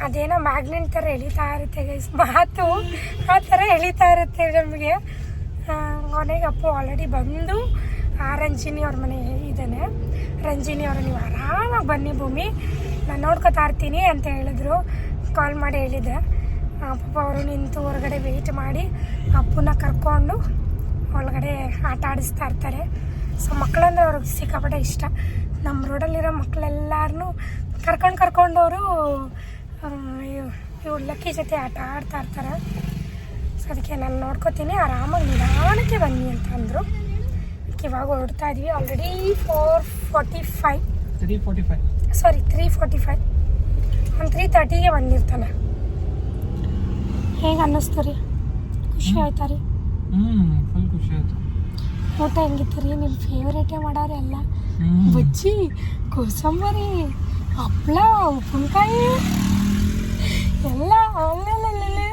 ಅದೇನೋ ಮ್ಯಾಗ್ನೆಟ್ ಥರ ಎಳಿತಾ ಇರುತ್ತೆ ಗೈಸ್ ಮಾತು ಆ ಥರ ಎಳಿತಾ ಇರುತ್ತೆ ನಮಗೆ. ಕೊನೆಗೆ ಅಪ್ಪು ಆಲ್ರೆಡಿ ಬಂದು ಆ ರಂಜಿನಿ ಅವ್ರ ಮನೆ ಇದ್ದಾನೆ. ರಂಜಿನಿ ಅವರು ನೀವು ಆರಾಮಾಗಿ ಬನ್ನಿ ಭೂಮಿ. ನಾನು ನೋಡ್ಕೊತಾ ಇರ್ತೀನಿ ಅಂತ ಹೇಳಿದ್ರು. ಕಾಲ್ ಮಾಡಿ ಹೇಳಿದ್ದೆ. ಆ, ಪಾಪ ಅವರು ನಿಂತು ಹೊರಗಡೆ ವೆಯ್ಟ್ ಮಾಡಿ ಅಪ್ಪನ ಕರ್ಕೊಂಡು ಒಳಗಡೆ ಆಟ ಆಡಿಸ್ತಾ ಇರ್ತಾರೆ. ಸೊ ಮಕ್ಕಳಂದ್ರೆ ಅವ್ರಿಗೆ ಸಿಕ್ಕಾಪಟ್ಟೆ ಇಷ್ಟ. ನಮ್ಮ ರೋಡಲ್ಲಿರೋ ಮಕ್ಕಳೆಲ್ಲರೂ ಕರ್ಕೊಂಡು ಕರ್ಕೊಂಡವರು ಇವ್ರು ಲಕ್ಕಿ ಜೊತೆ ಆಟ ಆಡ್ತಾ ಇರ್ತಾರೆ. ಸೊ ಅದಕ್ಕೆ ನಾನು ನೋಡ್ಕೋತೀನಿ. ಆರಾಮಾಗಿ ನಿಧಾನಕ್ಕೆ ಬನ್ನಿ ಅಂತ ಅಂದರು. ಅದಕ್ಕೆ ಇವಾಗ ಹೊರಡ್ತಾ ಇದ್ವಿ. Already four forty five three forty five sorry three forty five ಒಂದು ತ್ರೀ ತರ್ಟಿಗೆ ಬಂದಿರ್ತಾನೆ. ಹೇಗೆ ಅನ್ನಿಸ್ತು ರೀ? ಖುಷಿ ಆಯ್ತಾ ರೀ? ಫುಲ್ ಖುಷಿ ಆಯ್ತು. ಊಟ ಹೆಂಗಿತ್ತು ರೀ? ನಿಮ್ಮ ಫೇವ್ರೇಟೇ ಮಾಡಾರಿ ಎಲ್ಲ? ಬಜ್ಜಿ ಕೋಸಂಬರಿ ಹಪ್ಳ ಉಪ್ಪಿನಕಾಯಿ ಎಲ್ಲ ಅಲ್ಲಲ್ಲಲ್ಲೇ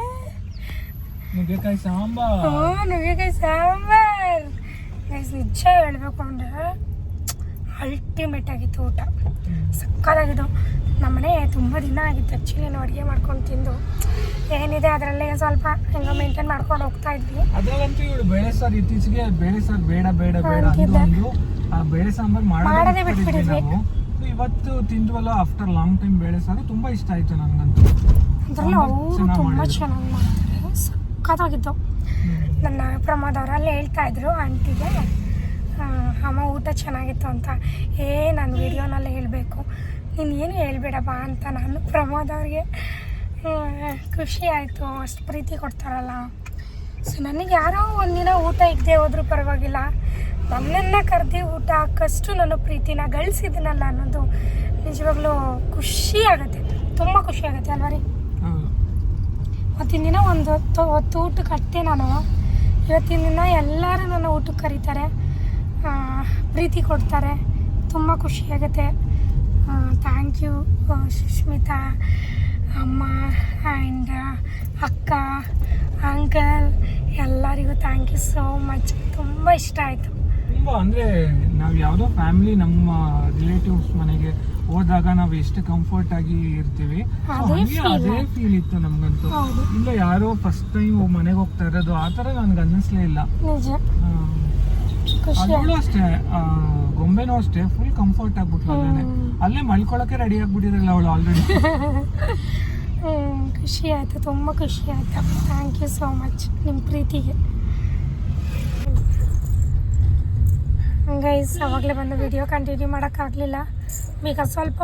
ನುಗ್ಗೆಕಾಯಿ ಸಾಂಬಾರ್. ಹ್ಞೂ ನುಗ್ಗೆಕಾಯಿ ಸಾಂಬಾರ್. ಗೈಸ್ ನಿಜ ಹೇಳ್ಬೇಕು ಅಂದರೆ ಅಲ್ಟಿಮೇಟ್ ಆಗಿತ್ತು ಊಟ. ಸಕ್ಕತ್ತಾಗಿದ್ದು ನಮ್ಮನೆ ತುಂಬ ದಿನ ಆಗಿತ್ತು ಆ್ಯಕ್ಚುಲಿ ನಾನು ಅಡುಗೆ ಮಾಡ್ಕೊಂಡು ತಿಂದು. ಏನಿದೆ ಅದರಲ್ಲೇ ಸ್ವಲ್ಪ ಹೆಂಗೋ ಮೇಂಟೈನ್ ಮಾಡ್ಕೊಂಡು ಹೋಗ್ತಾ ಇದ್ವಿ. ಅದ್ರಲ್ಲಂತೂ ಇವಳು ಬೇಳೆ ಸಾರು ಇತ್ತೀಚೆಗೆ ಬೇಳೆ ಸಾರು ಬೇಡ ಬೇಡ ಬೇಡ ಆ ಬೇಳೆ ಸಾಂಬಾರ್ ಮಾಡೋದೇ ಬಿಟ್ಬಿಟ್ಟಿದ್ವಿ. ಇವತ್ತು ತಿಂದ್ವಲ್ಲ ಆಫ್ಟರ್ ಲಾಂಗ್ ಟೈಮ್ ಬೇಳೆ ಸಾರು ತುಂಬಾ ಇಷ್ಟ ಆಯ್ತು ನನಗಂತೂ. ಅದರಲ್ಲೂ ಅವರು ತುಂಬ ಮಾಡಿದ್ರು. ಚೆನ್ನಾಗಿ ಮಾಡ್ತಾರೆ ಸಕ್ಕತ್ತಾಗಿತ್ತು. ನನ್ನ ಪ್ರಮೋದ್ ಅವರಲ್ಲಿ ಹೇಳ್ತಾ ಇದ್ರು ಆಂಟಿಗೆ ಅಮ್ಮ ಊಟ ಚೆನ್ನಾಗಿತ್ತು ಅಂತ. ಏ ನಾನು ವಿಡಿಯೋನಲ್ಲಿ ಹೇಳಬೇಕು. ನೀನು ಏನು ಹೇಳ್ಬೇಡಪ್ಪ ಅಂತ. ನಾನು ಪ್ರಮೋದ್ ಅವ್ರಿಗೆ ಖುಷಿ ಆಯಿತು. ಅಷ್ಟು ಪ್ರೀತಿ ಕೊಡ್ತಾರಲ್ಲ. ಸೊ ನನಗೆ ಯಾರೋ ಒಂದಿನ ಊಟ ಇದ್ದೆ ಹೋದರೂ ಪರವಾಗಿಲ್ಲ. ನನ್ನನ್ನು ಕರೆದಿ ಊಟ ಹಾಕಷ್ಟು ನಾನು ಪ್ರೀತಿನ ಗಳಿಸಿದ್ದೀನಲ್ಲ ಅನ್ನೋದು ನಿಜವಾಗ್ಲೂ ಖುಷಿ ಆಗುತ್ತೆ. ತುಂಬ ಖುಷಿ ಆಗುತ್ತೆ ಅಲ್ವಾ ರೀ? ಮತ್ತಿನ ಅವತ್ತಿನ ದಿನ ಒಂದು ಹೊತ್ತು ಹೊತ್ತು ಊಟಕ್ಕೆ ಅಟ್ಟೆ ನಾನು. ಇವತ್ತಿನ ದಿನ ಎಲ್ಲರೂ ನನ್ನ ಊಟಕ್ಕೆ ಕರೀತಾರೆ. ಪ್ರೀತಿ ಕೊಡ್ತಾರೆ. ತುಂಬ ಖುಷಿಯಾಗುತ್ತೆ ಥ್ಯಾಂಕ್ ಯು ಸುಷ್ಮಿತಾ ಅಮ್ಮ ಆ್ಯಂಡ್ ಅಕ್ಕ ಅಂಕಲ್ ಎಲ್ಲರಿಗೂ ಥ್ಯಾಂಕ್ ಯು ಸೋ ಮಚ್ ತುಂಬ ಇಷ್ಟ ಆಯಿತು. ತುಂಬ ಅಂದರೆ ನಾವು ಯಾವುದೋ ಫ್ಯಾಮಿಲಿ ನಮ್ಮ ರಿಲೇಟಿವ್ಸ್ ಮನೆಗೆ ಹೋದಾಗ ನಾವು ಎಷ್ಟು ಕಂಫರ್ಟ್ ಆಗಿ ಇರ್ತೀವಿ. ಅದೇ ಫೀಲ್ ಇತ್ತು ನಮ್ಗಂತೂ. ಇಲ್ಲ ಯಾರೋ ಫಸ್ಟ್ ಟೈಮ್ ಮನೆಗೆ ಹೋಗ್ತಾ ಇರೋದು ಆ ಥರ ನನ್ಗೆ ಅನ್ನಿಸ್ಲೇ ಇಲ್ಲ. ಅವಳು ಅಷ್ಟೇ ಗೊಂಬೆನೂ ಅಷ್ಟೇ ಫುಲ್ ಕಂಫರ್ಟ್ ಆಗ್ಬಿಟ್ಲು ನಾನು ಅಲ್ಲೇ ಮಲ್ಕೊಳಕ್ಕೆ ರೆಡಿ ಆಗ್ಬಿಟ್ಟಿದ್ರಲ್ಲ ಅವಳು ಆಲ್ರೆಡಿ ಖುಷಿ ಆಯಿತು ತುಂಬ ಖುಷಿ ಆಯಿತು. ಥ್ಯಾಂಕ್ ಯು ಸೋ ಮಚ್ ನಿಮ್ಮ ಪ್ರೀತಿಗೆ. ಗೈಸ್ ಅವಾಗಲೇ ಬಂದು ವಿಡಿಯೋ ಕಂಟಿನ್ಯೂ ಮಾಡೋಕ್ಕಾಗಲಿಲ್ಲ. ಈಗ ಸ್ವಲ್ಪ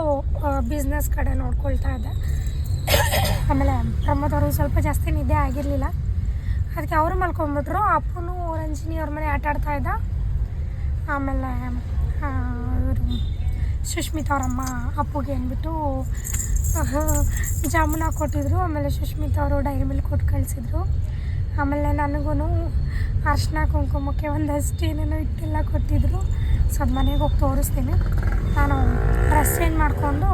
ಬಿಸ್ನೆಸ್ ಕಡೆ ನೋಡ್ಕೊಳ್ತಾ ಇದ್ದೆ. ಆಮೇಲೆ ಪ್ರಮೋದ್ ಅವರು ಸ್ವಲ್ಪ ಜಾಸ್ತಿ ನಿದ್ದೆ ಆಗಿರಲಿಲ್ಲ. ಅದಕ್ಕೆ ಅವರು ಮಲ್ಕೊಂಡ್ಬಿಟ್ರು ಅಪ್ಪನೂ ರಂಜಿನಿ ಅವ್ರ ಮನೆ ಆಟ ಆಡ್ತಾ ಇದ್ದ. ಆಮೇಲೆ ಇವರು ಸುಷ್ಮಿತಾ ಅವರಮ್ಮ ಅಪ್ಪುಗೆ ಅಂದ್ಬಿಟ್ಟು ಜಾಮೂನ ಕೊಟ್ಟಿದ್ರು. ಆಮೇಲೆ ಸುಷ್ಮಿತಾ ಅವರು ಡೈರಿ ಮೇಲೆ ಕೊಟ್ಟು ಕಳಿಸಿದ್ರು. ಆಮೇಲೆ ನನಗೂ ಅರ್ಶಿನ ಕುಂಕುಮಕ್ಕೆ ಒಂದಷ್ಟು ಏನೇನೋ ಇಟ್ಟೆಲ್ಲ ಕೊಟ್ಟಿದ್ರು. ಸೊ, ಅದು ಮನೆಗೆ ಹೋಗಿ ತೋರಿಸ್ತೀನಿ. ನಾನು ಡ್ರೆಸ್ ಚೇಂಜ್ ಮಾಡಿಕೊಂಡು,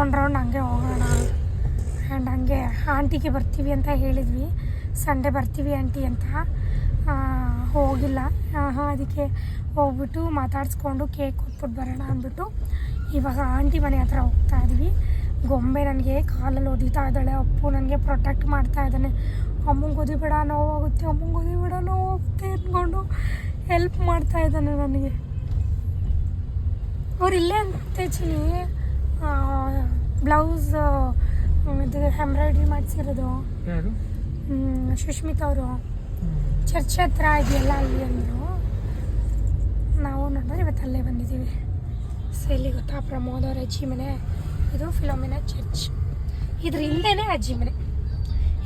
ಒಂದು ರೌಂಡ್ ಹಂಗೆ ಹೋಗೋಣ. ಆ್ಯಂಡ್ ಹಂಗೆ ಆಂಟಿಗೆ ಬರ್ತೀವಿ ಅಂತ ಹೇಳಿದ್ವಿ. ಸಂಡೇ ಬರ್ತೀವಿ ಆಂಟಿ ಅಂತ. ಹೋಗಿಲ್ಲ. ಆಹಾ, ಅದಕ್ಕೆ ಹೋಗ್ಬಿಟ್ಟು ಮಾತಾಡಿಸ್ಕೊಂಡು ಕೇಕ್ ಕೊಟ್ಬಿಟ್ಟು ಬರೋಣ ಅಂದ್ಬಿಟ್ಟು ಇವಾಗ ಆಂಟಿ ಮನೆ ಹತ್ರ ಹೋಗ್ತಾ ಇದ್ವಿ. ಗೊಂಬೆ ನನಗೆ ಕಾಲಲ್ಲಿ ಒದಿತಾ ಇದ್ದಾಳೆ. ಅಪ್ಪು ನನಗೆ ಪ್ರೊಟೆಕ್ಟ್ ಮಾಡ್ತಾ ಇದ್ದಾನೆ. ಅಮ್ಮಂಗೆ ಒದಿಬೇಡ ನೋವಾಗುತ್ತೆ. ಅಮ್ಮಂಗೆ ಒದಿಬೇಡ ನೋವಾಗುತ್ತೆ ಅಂದ್ಕೊಂಡು ಹೆಲ್ಪ್ ಮಾಡ್ತಾ ಇದ್ದಾನೆ ನನಗೆ. ಅವ್ರು ಇಲ್ಲೇ ಅಂತೆ ಚಿನಿ ಬ್ಲೌಸ್ ಇದು ಎಂಬ್ರಾಯ್ಡ್ರಿ ಮಾಡಿಸಿರೋದು. ಸುಶ್ಮಿತ್ ಸುಷ್ಮಿತಾ ಅವರು. ಚರ್ಚ್ ಹತ್ರ ಇದೆಯಲ್ಲ ಅಲ್ಲಿ ಅಂದರು. ನಾವು ನೋಡಿದ್ರೆ ಇವತ್ತು ಅಲ್ಲೇ ಬಂದಿದ್ದೀವಿ. ಸೊ ಇಲ್ಲಿ ಗೊತ್ತಾ, ಪ್ರಮೋದ್ ಅವ್ರ ಅಜ್ಜಿ ಮನೆ. ಇದು ಫಿಲೋಮಿನ ಚರ್ಚ್ ಇದ್ರ ಹಿಂದೆನೇ ಅಜ್ಜಿ ಮನೆ.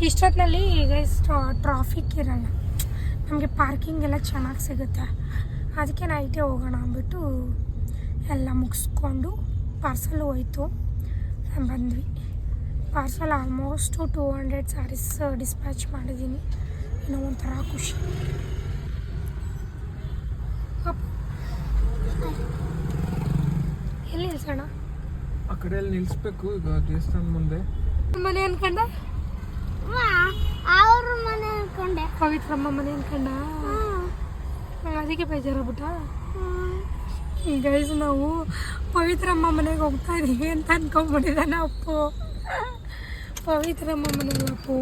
ಇಷ್ಟೊತ್ತಿನಲ್ಲಿ ಈಗ ಇಷ್ಟು ಟ್ರಾಫಿಕ್ ಇರಲ್ಲ. ನಮಗೆ ಪಾರ್ಕಿಂಗ್ ಎಲ್ಲ ಚೆನ್ನಾಗಿ ಸಿಗುತ್ತೆ. ಅದಕ್ಕೆ ನೈಟೇ ಹೋಗೋಣ ಅಂದ್ಬಿಟ್ಟು ಎಲ್ಲ ಮುಗಿಸ್ಕೊಂಡು ಪಾರ್ಸಲ್ ಹೋಯ್ತು. ಬಂದ್ವಿ. Parcel almost two hundred sarees dispatch ಮಾಡಿದ್ದೀನಿ. ಏನೋ ಒಂಥರ ಖುಷಿ. ಎಲ್ಲಿ ನಿಲ್ಸೋಣ? ಆ ಕಡೆಯಲ್ಲಿ ನಿಲ್ಸ್ಬೇಕು ಈಗ ದೇವಸ್ಥಾನ ಮುಂದೆ. ಮನೆ ಅನ್ಕಂಡ? ಅವ್ರ ಮನೆ ಅನ್ಕೊಂಡೆ. ಪವಿತ್ರಮ್ಮ ಮನೆ ಅನ್ಕಂಡ? ಅದಕ್ಕೆ ಬೇಜಾರಾಗ್ಬಿಟ್ಟ. ಗೈಸ್ ನಾವು ಪವಿತ್ರಮ್ಮ ಮನೆಗೆ ಹೋಗ್ತಾ ಇದೀವಿ ಅಂತ ಅನ್ಕೊಂಡ್ಬಿಟ್ಟಿದ್ದಾನೆ ಅಪ್ಪು. ಪವಿತ್ರಮ್ಮ ಮನೆಗೆ ಅಪ್ಪು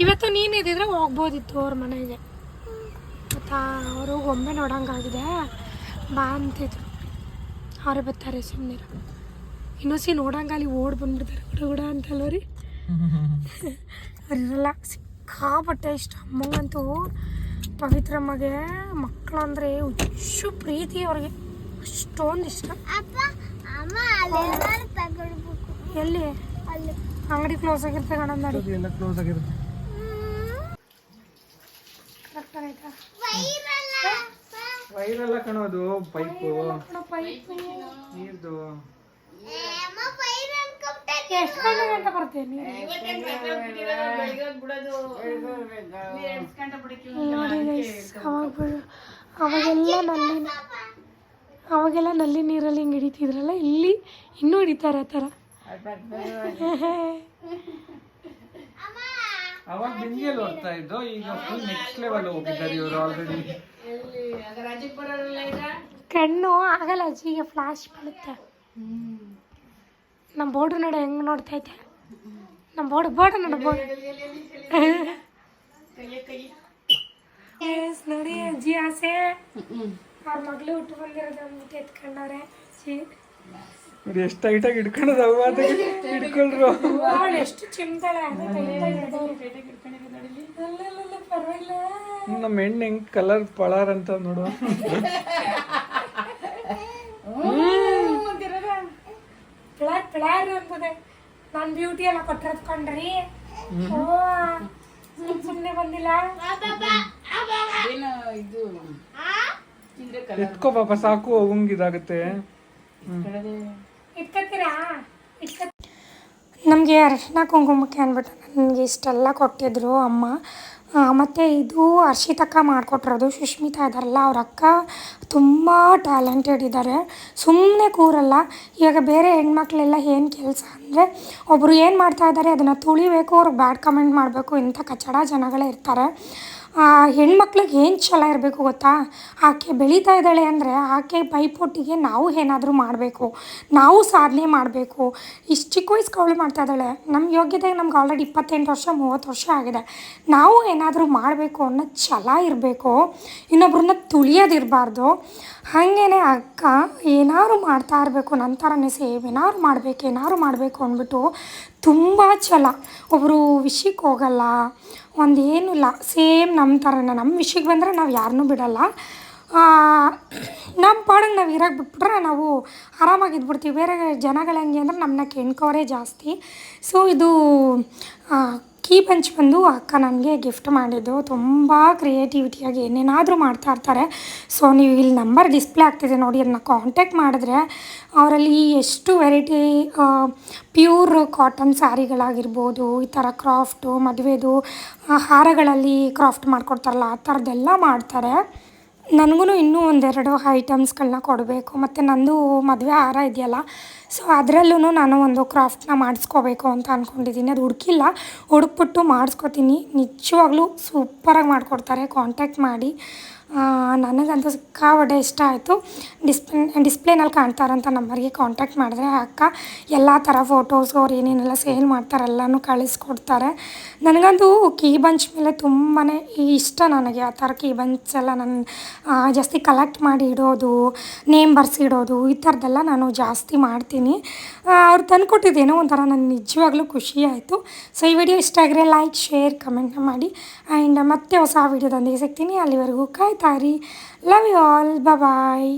ಇವತ್ತು ನೀನು ಇದ್ದಿದ್ರೆ ಹೋಗ್ಬೋದಿತ್ತು ಅವ್ರ ಮನೆಗೆ. ಮತ್ತು ಅವರು ಗೊಂಬೆ ನೋಡೋಂಗಾಗಿದೆ. ಬಾ ಅಂತಿದ್ರು. ಅವರು ಬರ್ತಾರೆ ಸುಮ್ಮನೆ ಇನ್ನೊಸಿ ನೋಡಂಗ ಅಲ್ಲಿ ಓಡ್ ಬಂದ್ಬಿಡ್ತಾರೆ ಗುಡ ಗುಡ ಅಂತಲ್ವ ರೀ. ಅವರಿರಲ್ಲ ಸಿಕ್ಕಾಪಟ್ಟೆ ಇಷ್ಟ. ಅಮ್ಮಂಗಂತೂ ಪವಿತ್ರಮ್ಮಗೆ ಮಕ್ಕಳು ಅಂದರೆ ಹುಚ್ಚು ಪ್ರೀತಿ ಅವ್ರಿಗೆ. ಅಷ್ಟೊಂದು ಇಷ್ಟ. ಎಲ್ಲಿ? ಅಲ್ಲಿ. ಅಂಗಡಿ ಕ್ಲೋಸ್ ಆಗಿರ್ತಾರೆ ಕಣ ನೋಡಿ. ಕ್ಲೋಸ್ ಆಗಿರುತ್ತೆ. ವೈರಲ್ಲ ಕಣೋದು ಪೈಪು. ನೀರ್ದು. ಎಷ್ಟು ಅವಾಗೆಲ್ಲ ನಲ್ಲಿ ಅವಾಗೆಲ್ಲ ನಲ್ಲಿ ನೀರಲ್ಲಿ ಹಿಂಗೆ ಹಿಡಿತಿದ್ರಲ್ಲ ಇಲ್ಲಿ ಇನ್ನೂ ಹಿಡಿತಾರೆ ಆ ಥರ. ಅವಾಗ ಬಿಂದಿಯಲ್ಲಿ ಓದ್ತಾ ಇದ್ದು ಈಗ ಫುಲ್ ನೆಕ್ಸ್ಟ್ ಲೆವೆಲ್ ಹೋಗಿದ್ದಾರೆ ಇವರು ಆಲ್ರೆಡಿ ಕಣ್ಣು ಆಗಲ್ಲ ಅಜ್ಜಿಗೆ ಫ್ಲಾಶ್ ಬೀಳುತ್ತೆ. ನಮ್ಮ ಬೋರ್ಡ್ ನೋಡ ಹೆಂಗ್ ನೋಡ್ತಾ ಐತೆ ನಮ್ಮ ಬೋರ್ಡ್ ಬೋರ್ಡ್ ನೋಡ ಬೋರ್ಡ್. ನೋಡಿ ಅಜ್ಜಿ ಆಸೆ. ಅವ್ರ ಮಗಳು ಹುಟ್ಟು ಬಂದಿರೋದು ಅಂದ್ಬಿಟ್ಟು ಎತ್ಕೊಂಡವ್ರೆ. ಅಜ್ಜಿ ನೋಡಿ ಎಷ್ಟು ಟೈಟಾಗಿ ಹಿಡ್ಕೊಳ್ಳೋದು ಅದಕ್ಕೆ ಹಿಡ್ಕೊಳ್ರು. ಎಷ್ಟು ಚಿಮ್ತಾಳೆ ಪರವಾಗಿಲ್ಲ. ನಮ್ಮ ಹೆಣ್ಣು ಹೆಂಗ್ ಕಲರ್ ಪಳಾರ್ ಅಂತ ನೋಡು ಪ್ಲಾರ್ ಪ್ಲಾರ್ ನಾನು ಬ್ಯೂಟಿ ಎಲ್ಲ ಕೊಟ್ಟಿರತ್ಕೊಂಡ್ರಿ ಸುಮ್ಮನೆ ಬಂದಿಲ್ಲ? ಎತ್ಕೋ ಪಾಪ ಸಾಕು ಅವಂಗಿದಾಗುತ್ತೆ ನಮಗೆ ಅರಿಶಿನ ಕುಂಕುಮಕ್ಕೆ ಅಂದ್ಬಿಟ್ಟು ನನಗೆ ಇಷ್ಟೆಲ್ಲ ಕೊಟ್ಟಿದ್ರು ಅಮ್ಮ. ಮತ್ತು ಇದು ಅರ್ಷಿತಕ್ಕ ಮಾಡಿಕೊಟ್ಟಿರೋದು. ಸುಷ್ಮಿತಾ ಇದ್ದಾರಲ್ಲ ಅವ್ರ ಅಕ್ಕ ತುಂಬ ಟ್ಯಾಲೆಂಟೆಡ್ ಇದ್ದಾರೆ ಸುಮ್ಮನೆ ಕೂರಲ್ಲ. ಇವಾಗ ಬೇರೆ ಹೆಣ್ಮಕ್ಳೆಲ್ಲ ಏನು ಕೆಲಸ ಅಂದರೆ ಒಬ್ಬರು ಏನು ಮಾಡ್ತಾ ಇದ್ದಾರೆ ಅದನ್ನು ತುಳಿಬೇಕು, ಅವ್ರಿಗೆ ಬ್ಯಾಡ್ ಕಮೆಂಟ್ ಮಾಡಬೇಕು, ಇಂಥ ಕಚಡ ಜನಗಳೇ ಇರ್ತಾರೆ. ಹೆಣ್ಮಕ್ಳಿಗೆ ಏನು ಛಲ ಇರಬೇಕು ಗೊತ್ತಾ? ಆಕೆ ಬೆಳೀತಾ ಇದ್ದಾಳೆ ಅಂದರೆ ಆಕೆ ಪೈಪೋಟಿಗೆ ನಾವು ಏನಾದರೂ ಮಾಡಬೇಕು, ನಾವು ಸಾಧನೆ ಮಾಡಬೇಕು. ಇಷ್ಟು ಚಿಕ್ಕ ವಯಸ್ಸು ಅವಳು ಮಾಡ್ತಾ ಇದ್ದಾಳೆ ನಮ್ಮ ಯೋಗ್ಯತೆಗೆ ನಮ್ಗೆ ಆಲ್ರೆಡಿ ಇಪ್ಪತ್ತೆಂಟು ವರ್ಷ, ಮೂವತ್ತು ವರ್ಷ ಆಗಿದೆ. ನಾವು ಏನಾದರೂ ಮಾಡಬೇಕು ಅನ್ನೋ ಛಲ ಇರಬೇಕು, ಇನ್ನೊಬ್ರನ್ನ ತುಳಿಯೋದಿರಬಾರ್ದು. ಹಾಗೇನೆ ಅಕ್ಕ, ಏನಾದ್ರು ಮಾಡ್ತಾ ಇರಬೇಕು ನನ್ನ ಥರನೇ ಸೇಮ್, ಏನಾದ್ರು ಮಾಡಬೇಕು ಏನಾದ್ರು ಮಾಡಬೇಕು ಅಂದ್ಬಿಟ್ಟು ತುಂಬ ಛಲ. ಒಬ್ಬರು ವಿಷಯಕ್ಕೆ ಹೋಗಲ್ಲ ಒಂದೇನೂ ಇಲ್ಲ. ಸೇಮ್ ನಮ್ಮ ಥರನೇ. ನಮ್ಮ ವಿಷಯಕ್ಕೆ ಬಂದರೆ ನಾವು ಯಾರನ್ನೂ ಬಿಡಲ್ಲ. ನಮ್ಮ ಪಾಡಿಗೆ ನಾವು ಇರೋಕೆ ಬಿಟ್ಬಿಟ್ರೆ ನಾವು ಆರಾಮಾಗಿ ಇದ್ಬಿಡ್ತೀವಿ. ಬೇರೆ ಜನಗಳು ಹೆಂಗೆ ಅಂದರೆ ನಮ್ಮನ್ನ ಕೆಣ್ಕೋರೇ ಜಾಸ್ತಿ. ಸೊ ಇದು ಕೀ ಪಂಚ್ ಬಂದು ಅಕ್ಕ ನನಗೆ ಗಿಫ್ಟ್ ಮಾಡಿದ್ದು. ತುಂಬ ಕ್ರಿಯೇಟಿವಿಟಿಯಾಗಿ ಏನೇನಾದರೂ ಮಾಡ್ತಾ ಇರ್ತಾರೆ. ಸೊ ನೀವು ಇಲ್ಲಿ ನಂಬರ್ ಡಿಸ್ಪ್ಲೇ ಆಗ್ತಿದೆ ನೋಡಿ ಅದನ್ನ ಕಾಂಟ್ಯಾಕ್ಟ್ ಮಾಡಿದ್ರೆ ಅವರಲ್ಲಿ ಎಷ್ಟು ವೆರೈಟಿ ಪ್ಯೂರ್ ಕಾಟನ್ ಸ್ಯಾರಿಗಳಾಗಿರ್ಬೋದು ಈ ಥರ ಕ್ರಾಫ್ಟು ಮದುವೆದು ಹಾರಗಳಲ್ಲಿ ಕ್ರಾಫ್ಟ್ ಮಾಡ್ಕೊಡ್ತಾರಲ್ಲ, ಆ ಥರದ್ದೆಲ್ಲ ಮಾಡ್ತಾರೆ. ನನಗೂ ಇನ್ನೂ ಒಂದೆರಡು ಐಟಮ್ಸ್ಗಳನ್ನ ಕೊಡಬೇಕು, ಮತ್ತು ನಂದು ಮದುವೆ ಹಾರ ಇದೆಯಲ್ಲ ಸೊ ಅದರಲ್ಲೂ ನಾನು ಒಂದು ಕ್ರಾಫ್ಟ್ನ ಮಾಡಿಸ್ಕೋಬೇಕು ಅಂತ ಅಂದ್ಕೊಂಡಿದ್ದೀನಿ ಅದು ಹುಡುಕಿಲ್ಲ, ಹುಡುಕ್ಬಿಟ್ಟು ಮಾಡಿಸ್ಕೋತೀನಿ. ನಿಜವಾಗ್ಲೂ ಸೂಪರಾಗಿ ಮಾಡಿಕೊಡ್ತಾರೆ ಕಾಂಟ್ಯಾಕ್ಟ್ ಮಾಡಿ. ನನಗಂತೂ ಸಿಕ್ಕಾಪಟ್ಟೆ ಇಷ್ಟ ಆಯಿತು. ಡಿಸ್ಪ್ಲೇ, ಡಿಸ್ಪ್ಲೇನಲ್ಲಿ ಕಾಣ್ತಾರಂತ ನಂಬರ್ಗೆ ಕಾಂಟ್ಯಾಕ್ಟ್ ಮಾಡಿದ್ರೆ ಅಕ್ಕ ಎಲ್ಲ ಥರ ಫೋಟೋಸು ಅವ್ರು ಏನೇನೆಲ್ಲ ಸೇಲ್ ಮಾಡ್ತಾರೆ ಎಲ್ಲನೂ ಕಳಿಸ್ಕೊಡ್ತಾರೆ. ನನಗಂತೂ ಕೀ ಬಂಚ್ ಮೇಲೆ ತುಂಬಾ ಇಷ್ಟ ನನಗೆ ಆ ಥರ ಕೀ ಬಂಚ್ ಎಲ್ಲ ನಾನು ಜಾಸ್ತಿ ಕಲೆಕ್ಟ್ ಮಾಡಿ ಇಡೋದು ನೇಮ್ ಬರ್ಸಿಡೋದು, ಈ ಥರದ್ದೆಲ್ಲ ನಾನು ಜಾಸ್ತಿ ಮಾಡ್ತೀನಿ. ಅವ್ರು ತಂದುಕೊಟ್ಟಿದ್ದೇನೋ ಒಂಥರ ನನಗೆ ನಿಜವಾಗ್ಲೂ ಖುಷಿ ಆಯಿತು. ಸೊ ಈ ವಿಡಿಯೋ ಇಷ್ಟ ಆಗಿದ್ರೆ ಲೈಕ್ ಶೇರ್ ಕಮೆಂಟ್ನ ಮಾಡಿ. ಆ್ಯಂಡ್ ಮತ್ತೆ ಹೊಸ ವೀಡಿಯೋದೊಂದಿಗೆ ಸಿಗ್ತೀನಿ. ಅಲ್ಲಿವರೆಗೂ ಕಾಯ್ತಾರಿ ಲವ್ ಯು ಆಲ್ ಬಾಯ್